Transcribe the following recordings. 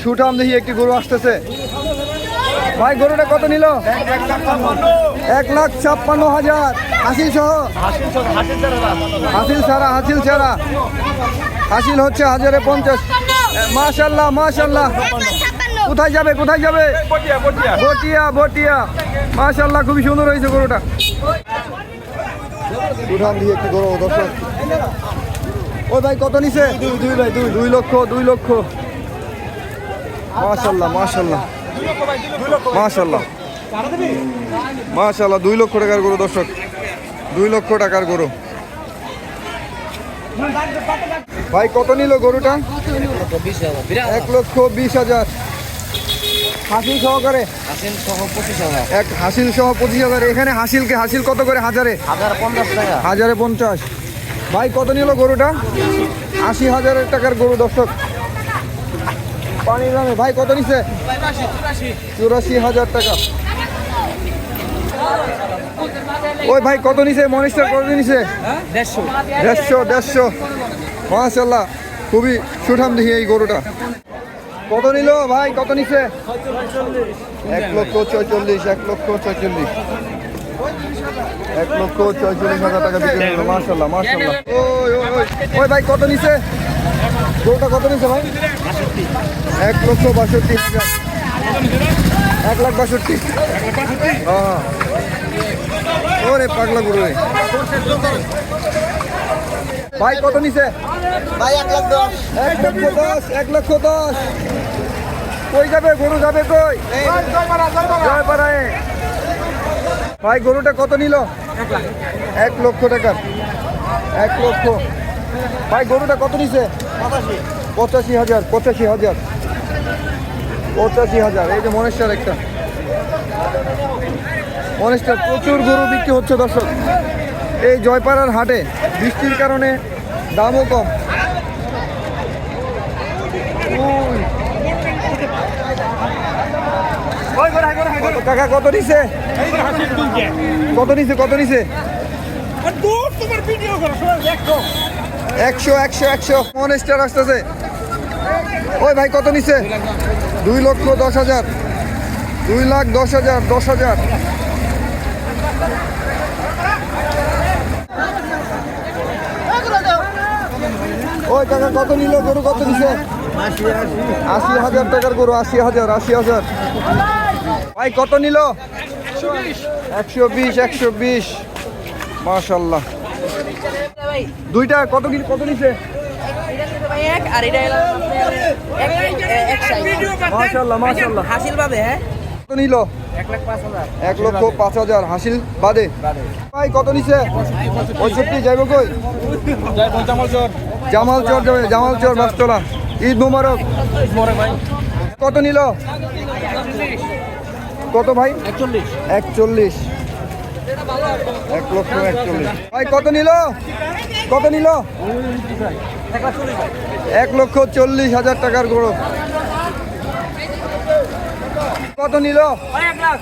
ছুটাম দেখি একটি গরু আসতেছে। ভাই, গরুটা কত নিল? এক লাখ ছাপ্পান্ন হাজার। হাসিল সহ। হাসিল ছাড়া হাসিল ছাড়া। হাসিল হচ্ছে হাজারে পঞ্চাশ। মাশাল্লাহ মাশাল্লাহ। কোথায় যাবে কোথায় যাবে? বটিয়া বটিয়া। মাশাল্লাহ, খুবই সুন্দর হয়েছে গরুটা। দিয়ে গরু, দর্শক। ও ভাই, কত নিছে? দুই, ভাই, দুই। দুই লক্ষ দুই লক্ষ। মাশাল্লাহ মাশাল্লাহ মাশাল্লাহ মাশাল্লাহ দুই লক্ষ টাকার গরু দর্শক। দুই লক্ষ টাকার গরু। ভাই, কত নিল গরুটা? এক লক্ষ বিশ হাজার। হাসিল সহকারে? এক হাসিল সহ পঁচিশ হাজার। এখানে হাসিলকে হাসিল কত করে? হাজারে। হাজারে পঞ্চাশ। ভাই, কত নিল গরুটা? আশি হাজারের টাকার গরু দর্শক। পানির দামে ভাই, কত নিছে? চুরাশি হাজার টাকা। ওই ভাই, কত নিছে? মনিস্টার কত নিছে? দেড়শো দেড়শো। মাশাল্লাহ খুবই সুঠাম দেখি এই গরুটা। কত নিল ভাই? কত নিছে? এক লক্ষ ছয়চল্লিশ, এক লক্ষ ছয়চল্লিশ। এক লক্ষ ছয়চল্লিশ হাজার টাকা বিক্রি মার্শাল্লাহ ওই ওই ওই। ওই ভাই, কত নিছে? গরুটা কত নিছে ভাই? এক লক্ষ বাষট্টি হাজার। এক লাখ বাষট্টি। ওরে পাগলা গরু। ভাই কত নিছে? ভাই এক লাখ দশ। এক লক্ষ দশ এক লক্ষ দশ। কই যাবে? গরু যাবে কই? জয়পাড়ায় ভাই গরুটা কত নিল? এক লক্ষ টাকা। এক লক্ষ। ভাই গরুটা কত নিছে? পঁচাশি। হাজার পঁচাশি হাজার। পঁচাশি হাজার এই যে মনেশ্বর একটা। মনেশ্বর প্রচুর গরু বিক্রি হচ্ছে দর্শক। এই জয়পাড়ার হাটে বৃষ্টির কারণে দামও কম। কত টাকা কত নিছে? কত নিছে কত নিছে? একশো একশো একশো। মনেস্টার আসতেছে? ওই ভাই, কত নিছে? দুই লক্ষ দশ হাজার। দুই লাখ দশ হাজার দশ হাজার। ওই টাকা কত নিল? গরু কত নিছে? আশি হাজার টাকার গরু, আশি হাজার আশি হাজার। ভাই, কত নিল? একশো বিশ একশো বিশ। মাশাল্লাহ। দুইটা, কত কি কত নিছে? কত নিল? এক লক্ষ পাঁচ হাজার। বাদে। ভাই, কত নিছে? পঁয়ষট্টি জামাল চর যাবে, জামাল চর বাসতলা ঈদ মুবারক। কত নিল? কত ভাই? একচল্লিশ। একচল্লিশ। এক লক্ষ একচল্লিশ। ভাই কত নিল? কত নিল? এক লক্ষ চল্লিশ হাজার টাকার গরু। কত নিল? এক লাখ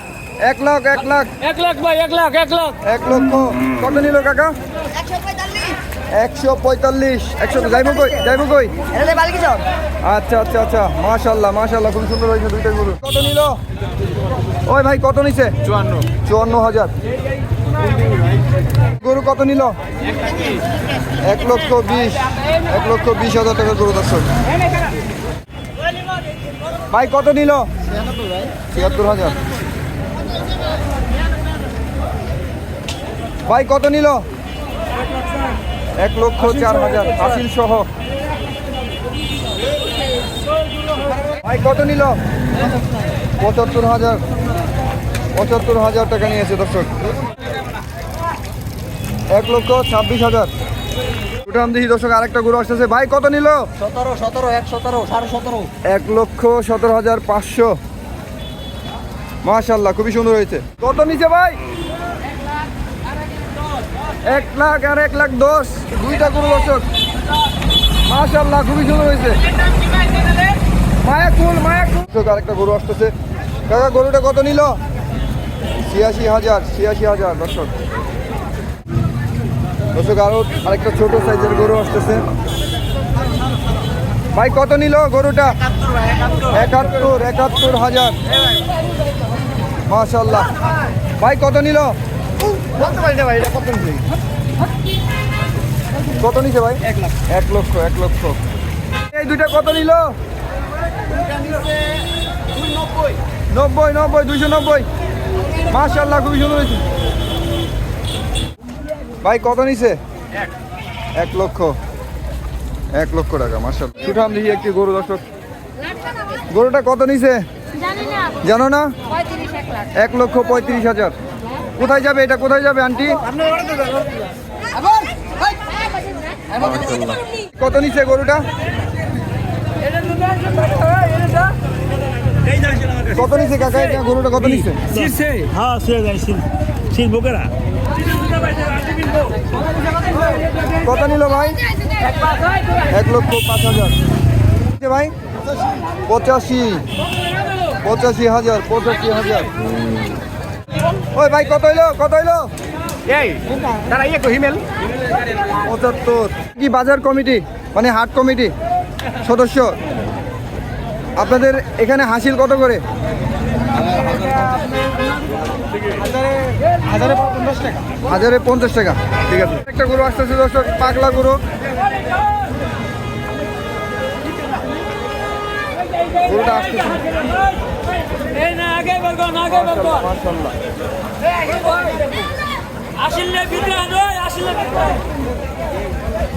এক লাখ। এক লাখ এক লাখ ভাই এক লাখ এক লাখ। এক লক্ষ। কত নিল কাকা? একশো পঁয়তাল্লিশ। একশো যাইব কই যাইব কই? আচ্ছা আচ্ছা আচ্ছা। মাশাল্লাহ মাশাল্লাহ খুব সুন্দর হয়েছে দুইটা গরু। কত নিল? ওই ভাই কত নিছে? চুয়ান্ন। চুয়ান্ন হাজার। গরু কত নিল? এক লক্ষ বিশ, এক লক্ষ বিশ হাজার টাকা গরু দর্শক। ভাই, কত নিল? ছিয়াত্তর হাজার। ভাই, কত নিল? এক লক্ষ চার হাজার, হাসিল সহ। ভাই, কত নিল? পঁচাত্তর হাজার পঁচাত্তর হাজার টাকা নিয়েছে দর্শক। এক লক্ষ ছাব্বিশ হাজার। দর্শক আরেকটা গরু আসতেছে। ভাই কত নিল? সতেরো সতেরো এক সতেরো সাড়ে সতেরো। এক লক্ষ সতেরো হাজার পাঁচশো। মাশাল্লাহ খুবই সুন্দর হয়েছে। কত নিচে ভাই? এক লাখ আর এক লাখ দশ। দুইটা গরু দর্শক। মাশাল্লাহ খুবই সুন্দর হয়েছে। মায়াকুল মায়াকুল। দর্শক আরেকটা গরু আসতেছে। কাকা গরুটা কত নিল? ছিয়াশি হাজার ছিয়াশি হাজার দর্শক। দর্শক, আরও আরেকটা ছোট সাইজের গরু আসতেছে। ভাই, কত নিল গরুটা? একাত্তর একাত্তর হাজার। মাশাল্লাহ ভাই, কত নিল? কত নিছে ভাই? এক লক্ষ এক লক্ষ। এই দুইটা কত নিল? নব্বই নব্বই, দুইশো নব্বই। মাশাল্লাহ খুবই সুন্দর হয়েছে। ভাই কত নিছে এক লক্ষ এক লক্ষ টাকা মার্শাল সুঠাম দেখি একটি গরু দর্শক গরুটা কত নিছে জানো না এক লক্ষ পঁয়ত্রিশ হাজার কোথায় যাবে এটা কোথায় যাবে আন্টি কত নিছে গরুটা কত নিছে কাকা এটা গরুটা কত নিছে হ্যাঁ শুয়ে যায় শিল শিল বুকেরা কত নিল ভাই? এক লক্ষ পাঁচ হাজার। ভাই? পঁচাশি। পঁচাশি হাজার পঁচাশি হাজার। ওই ভাই কত হইল? কত হইল? ইয়ে পঁচাত্তর। কি বাজার কমিটি? মানে হাট কমিটি? সদস্য? আপনাদের এখানে হাসিল কত করে? হাজারে পঞ্চাশ টাকা। ঠিক আছে। একটা গরু আসতেছে দর্শক, পাগলা গরু। গরুটা আসতেছে। আসলে বিদ্যা নয়, আসলে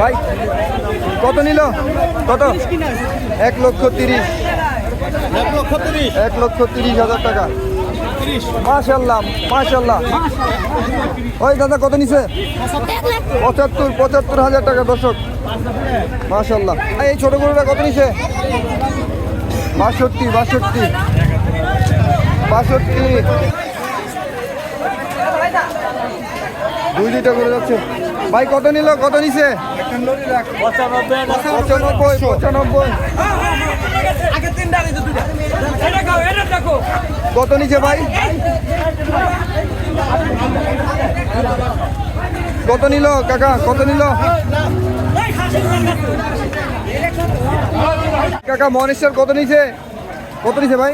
ভাই কত নিল? কত? এক লক্ষ তিরিশ। এক লক্ষ তিরিশ। হাজার টাকা। মাশাল্লাহ মাশাল্লাহ ওই দাদা কত নিছে? পঁচাত্তর পঁচাত্তর হাজার টাকা দর্শক। মাশাল্লাহ এই ছোট গরুটা কত নিছে? বাষট্টি বাষট্টি। বাষট্টি। দুই দুইটা করে যাচ্ছে। ভাই, কত নিল? কত নিছে? পঁচানব্বই কত নিচে ভাই? কত নিল, কাকা? কত নিল? কাকা, মহেশ্বর কত নিছে? কত নিছে ভাই?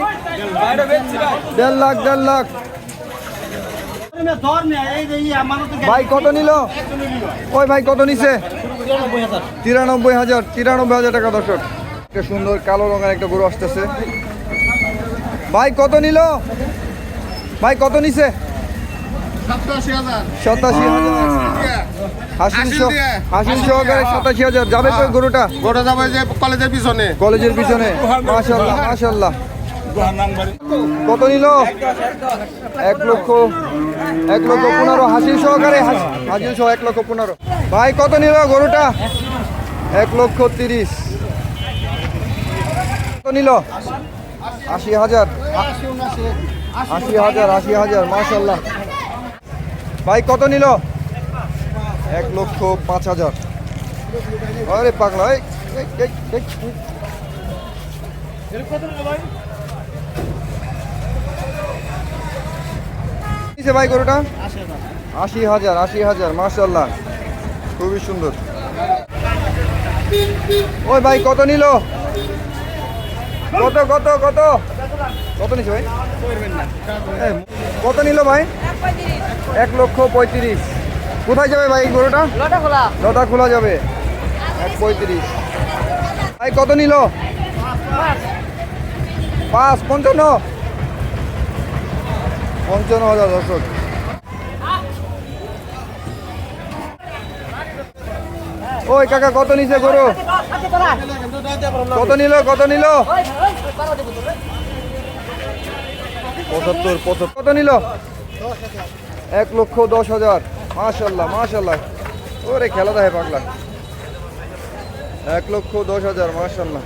দেড় লাখ দেড় লাখ। ভাই কত নিল? ওই ভাই কত নিছে? তিরানব্বই হাজার। তিরানব্বই হাজার টাকা দর্শক। একটা সুন্দর কালো রঙের একটা গরু আসতেছে। ভাই কত নিল? ভাই কত নিছে? সাতাশি হাজার। হাসিল সহ- সহকারে সাতাশি হাজার। যাবে তো গরুটা? গোটা যাবে যে কলেজের পিছনে। কলেজের পিছনে। মাশাল্লাহ মাশাল্লাহ কত নিল? এক লক্ষ এক লক্ষ পনেরো। হাসিল সহকারে হাস- হাসিল সহ এক লক্ষ পনেরো। ভাই, কত নিল গরুটা? এক লক্ষ তিরিশ। কত নিল? আশি হাজার। আশি হাজার আশি হাজার মাশাল্লাহ ভাই, কত নিল? এক লক্ষ পাঁচ হাজার। আরে পাগলা কিসে ভাই গরুটা? আশি হাজার। আশি হাজার মার্শাল্লাহ খুবই সুন্দর। ওই ভাই কত নিল? কত কত কত? কত নিছে ভাই? কত নিল ভাই? এক লক্ষ পঁয়ত্রিশ। কোথায় যাবে ভাই গরুটা? লটা খোলা। খোলা যাবে। এক পঁয়ত্রিশ। ভাই কত নিল? পাঁচ পঞ্চান্ন? পঞ্চান্ন হাজার দর্শক। ওই কাকা, কত নিছে গরু? কত নিল কত নিল? পঁচাত্তর পঁচাত্তর। কত নিল? এক লক্ষ দশ হাজার। মাশাল্লাহ মাশাল্লাহ। ওরে, খেলা দেয় পাগলা। এক লক্ষ দশ হাজার মার্শাল্লাহ